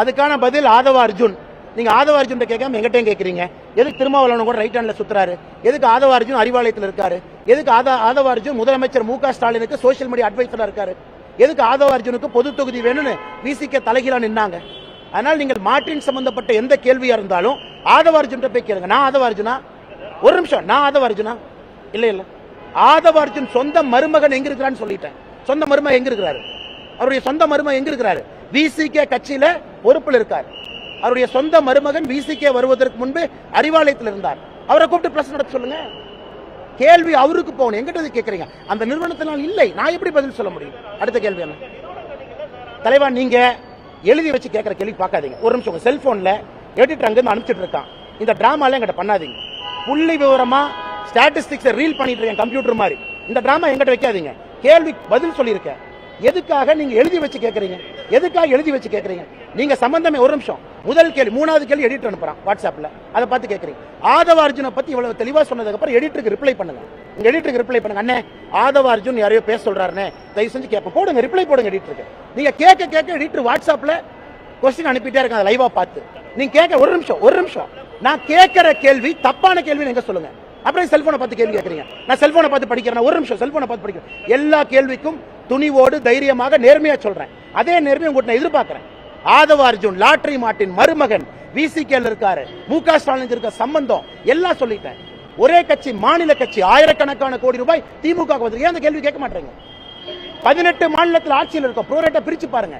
அதுக்கான பதில் ஆதவ அர்ஜுன். நீங்க ஆதவ அர்ஜுன் கேட்காம எங்கிட்டையும் கேட்குறீங்க? எதுக்கு திருமாவளவன் கூட ரைட் ஹேண்ட்ல சுத்துறாரு? எதுக்கு ஆதவ அர்ஜுன் அறிவாலயத்தில் இருக்காரு? எதுக்கு ஆதா ஆதவ அர்ஜுன் முதலமைச்சர் மு க ஸ்டாலினுக்கு சோஷியல் மீடியா அட்வைசரா இருக்காரு? எதுக்கு ஆதவ அர்ஜுனுக்கு பொது தொகுதி வேணும்னு விசிக்க தலைகீழா நின்னாங்க? அதனால் நீங்கள் மாற்றின் சம்பந்தப்பட்ட எந்த கேள்வியா இருந்தாலும் ஆதவ அர்ஜுன் போய் கேளுங்க. நான் ஆதவ அர்ஜுனா? ஒரு நிமிஷம். நான் ஆதவ அர்ஜுனா? இல்ல இல்ல. ஆதவ அர்ஜுன் சொந்த மருமகன் எங்க இருக்கிறான்னு சொல்லிட்டேன். சொந்த மருமகன் எங்க இருக்கிறாரு? அவருடைய சொந்த மருமகன் எங்க இருக்கிறாரு? விசிகே கட்சியில பொறுப்பில் இருக்கார். அவருடைய சொந்த மருமகன் விசிகே வருவதற்கு முன்பு அறிவாலயத்தில் இருந்தார். அவரை கூப்பிட்டு பிரச்சனை நடத்த சொல்லுங்க. கேள்வி அவருக்கு போகணும். எங்கிட்ட கேட்குறீங்க கேக்குறீங்க? அந்த நிறுவனத்தினால் இல்லை. நான் எப்படி பதில் சொல்ல முடியும்? அடுத்த கேள்வி என்ன? தலைவா நீங்க எழுதி வச்சு கேட்குற கேள்வி பார்க்காதீங்க. ஒரு நிமிஷம் உங்க செல்போன்ல எடிட்டர் அங்கேருந்து அனுப்பிச்சிட்டு இருக்கான். இந்த ட்ராமாலாம் எங்கிட்ட பண்ணாதீங்க. புள்ளி விவரமா ஸ்டாட்டிஸ்டிக்ஸை ரீல் பண்ணிட்டு இருக்கேன் கம்ப்யூட்டர் மாதிரி. இந்த ட்ராமா எங்கிட்ட வைக்காதீங்க. கேள்வி பதில் சொல்லியிருக்கேன். எதுக்காக நீங்க எழுதி வச்சு கேட்கறீங்க எதுக்காக எழுதி வச்சு கேட்கறீங்க நீங்க சம்பந்தமே ஒரு நிமிஷம். முதல் கேள்வி மூணாவது கேள்வி எடிட்டர் அனுப்புறான் வாட்ஸ்அப்ல. அதை பார்த்து கேட்கறீங்க ஆதவ அர்ஜுனை பத்தி இவ்வளவு தெளிவா சொன்னதுக்கு அப்புறம் எடிட்டருக்கு ரிப்ளை பண்ணுங்க. உங்க எடிட்டருக்கு ரிப்ளை பண்ணுங்க. அண்ணே ஆதவ அர்ஜுன் யாரையோ பேச சொல்றாருனே தயவு செஞ்சு கேட்ப போடுங்க ரிப்ளை போடுங்க எடிட்டருக்கு நீங்க கேட்க கேட்க எடிட்டர் வாட்ஸ்அப்ல கொஸ்டின் அனுப்பிட்டே இருக்காங்க. அதை லைவா பார்த்து. நீங்க கேட்க ஒரு நிமிஷம் ஒரு நிமிஷம். நான் கேட்கிற கேள்வி தப்பான கேள்வி நீங்க சொல்லுங்க? அப்புறம் செல்போனை பார்த்து கேள்வி கேட்கறீங்க நான் செல்போனை பார்த்து படிக்கிறேன். ஒரு நிமிஷம் செல்போனை பார்த்து படிக்கிறேன். எல்லா கேள்விக்கும் துணிவோடு தைரியமாக நேர்மையா சொல்றேன். அதே நேர்மையை உங்கள்கிட்ட நான் எதிர்பார்க்கிறேன். ஆதவ அர்ஜுன் லாட்ரி மாட்டின் மருமகன் விசிகேல இருக்காரு மு க ஸ்டாலின் இருக்க சம்பந்தம் எல்லாம் சொல்லிட்டேன். ஒரே கட்சி மாநில கட்சி ஆயிரக்கணக்கான கோடி ரூபாய் திமுக ஏன் அந்த கேள்வி கேட்க மாட்டேங்க? பதினெட்டு மாநிலத்தில் ஆட்சியில் இருக்கும் புரோரேட்டை பிரிச்சு பாருங்க.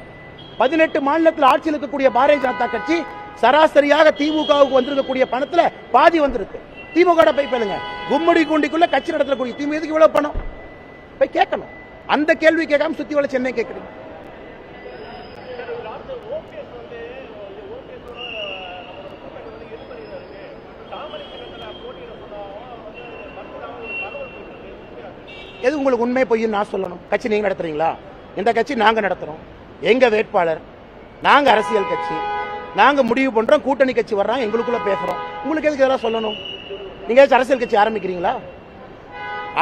பதினெட்டு மாநிலத்தில் ஆட்சியில் இருக்கக்கூடிய பாரதிய ஜனதா கட்சி சராசரியாக திமுகவுக்கு வந்திருக்கக்கூடிய பணத்துல பாதி வந்திருக்கு. திமுக போய் பேளுங்க. கும்மிடி குண்டிக்குள்ள கட்சி நடத்தக்கூடிய திமுக இவ்வளவு பணம்? அந்த கேள்வி கேட்காம சுத்தி வள சென்னை கேட்குறீங்க. எது உங்களுக்கு உண்மை பொய்யும் நான் சொல்லணும். கட்சி நீங்க நடத்துறீங்களா? இந்த கட்சி நாங்க நடத்துறோம். எங்க வேட்பாளர்? நாங்க அரசியல் கட்சி. நாங்க முடிவு பண்றோம். கூட்டணி கட்சி வர்றாங்க. எங்களுக்குள்ள பேசுறோம். உங்களுக்கு எதுக்கு இதெல்லாம் சொல்லணும்? நீங்க ஏதாச்சும் அரசியல் கட்சி ஆரம்பிக்கிறீங்களா?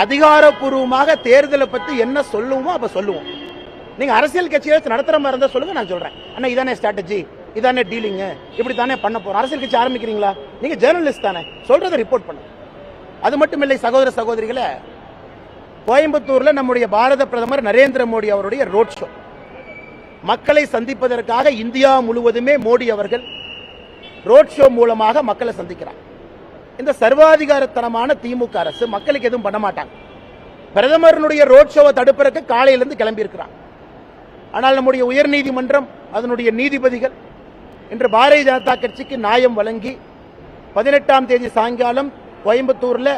அதிகாரப்பூர்வமாக தேர்தலை பத்தி என்ன சொல்லுவோமோ அப்ப சொல்லுவோம். நீங்க அரசியல் கட்சியை நடத்துற மாதிரி இருந்தா சொல்லுங்க நான் சொல்றேன். அண்ணா இதானே ஸ்ட்ராட்டஜி இதானே டீலிங் இப்படி தானே பண்ண போறோம். அரசியல் கட்சி ஆரம்பிக்கிறீங்களா? நீங்க ஜேர்னலிஸ்ட் தானே. சொல்றதை ரிப்போர்ட் பண்ணுங்க. அது மட்டும் இல்லை சகோதர சகோதரிகளை கோயம்புத்தூர்ல நம்முடைய பாரத பிரதமர் நரேந்திர மோடி அவருடைய ரோட் ஷோ மக்களை சந்திப்பதற்காக இந்தியா முழுவதுமே மோடி அவர்கள் ரோட் ஷோ மூலமாக மக்களை சந்திக்கிறார். இந்த சர்வாதிகாரத்தனமான திமுக அரசு மக்களுக்கு எதுவும் பண்ண மாட்டாங்க. பிரதமருடைய ரோட் ஷோவை தடுப்பதற்கு காலையிலிருந்து கிளம்பி இருக்கிறாங்க ஆனால் நம்முடைய உயர்நீதிமன்றம் அதனுடைய நீதிபதிகள் இன்று பாரதிய ஜனதா கட்சிக்கு நியாயம் வழங்கி பதினெட்டாம் தேதி சாயங்காலம் கோயம்புத்தூர்ல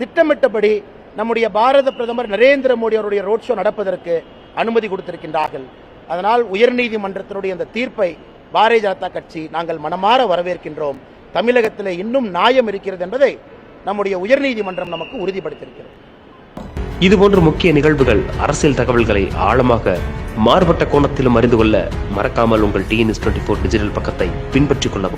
திட்டமிட்டபடி நம்முடைய பாரத பிரதமர் நரேந்திர மோடி அவருடைய ரோட் ஷோ நடப்பதற்கு அனுமதி கொடுத்திருக்கின்றார்கள். அதனால் உயர்நீதிமன்றத்தினுடைய அந்த தீர்ப்பை பாரதிய ஜனதா கட்சி நாங்கள் மனமாற வரவேற்கின்றோம். தமிழகத்தில் இன்னும் நியாயம் இருக்கிறது என்பதை நம்முடைய உயர்நீதிமன்றம் நமக்கு உறுதிப்படுத்தியிருக்கிறது. இதுபோன்ற முக்கிய நிகழ்வுகள் அரசியல் தகவல்களை ஆழமாக மாறுபட்ட கோணத்திலும் அறிந்து கொள்ள மறக்காமல் உங்கள் டிஎன்எஸ் டுவெண்ட்டி ஃபோர் டிஜிட்டல் பக்கத்தை பின்பற்றிக் கொள்ளவும்.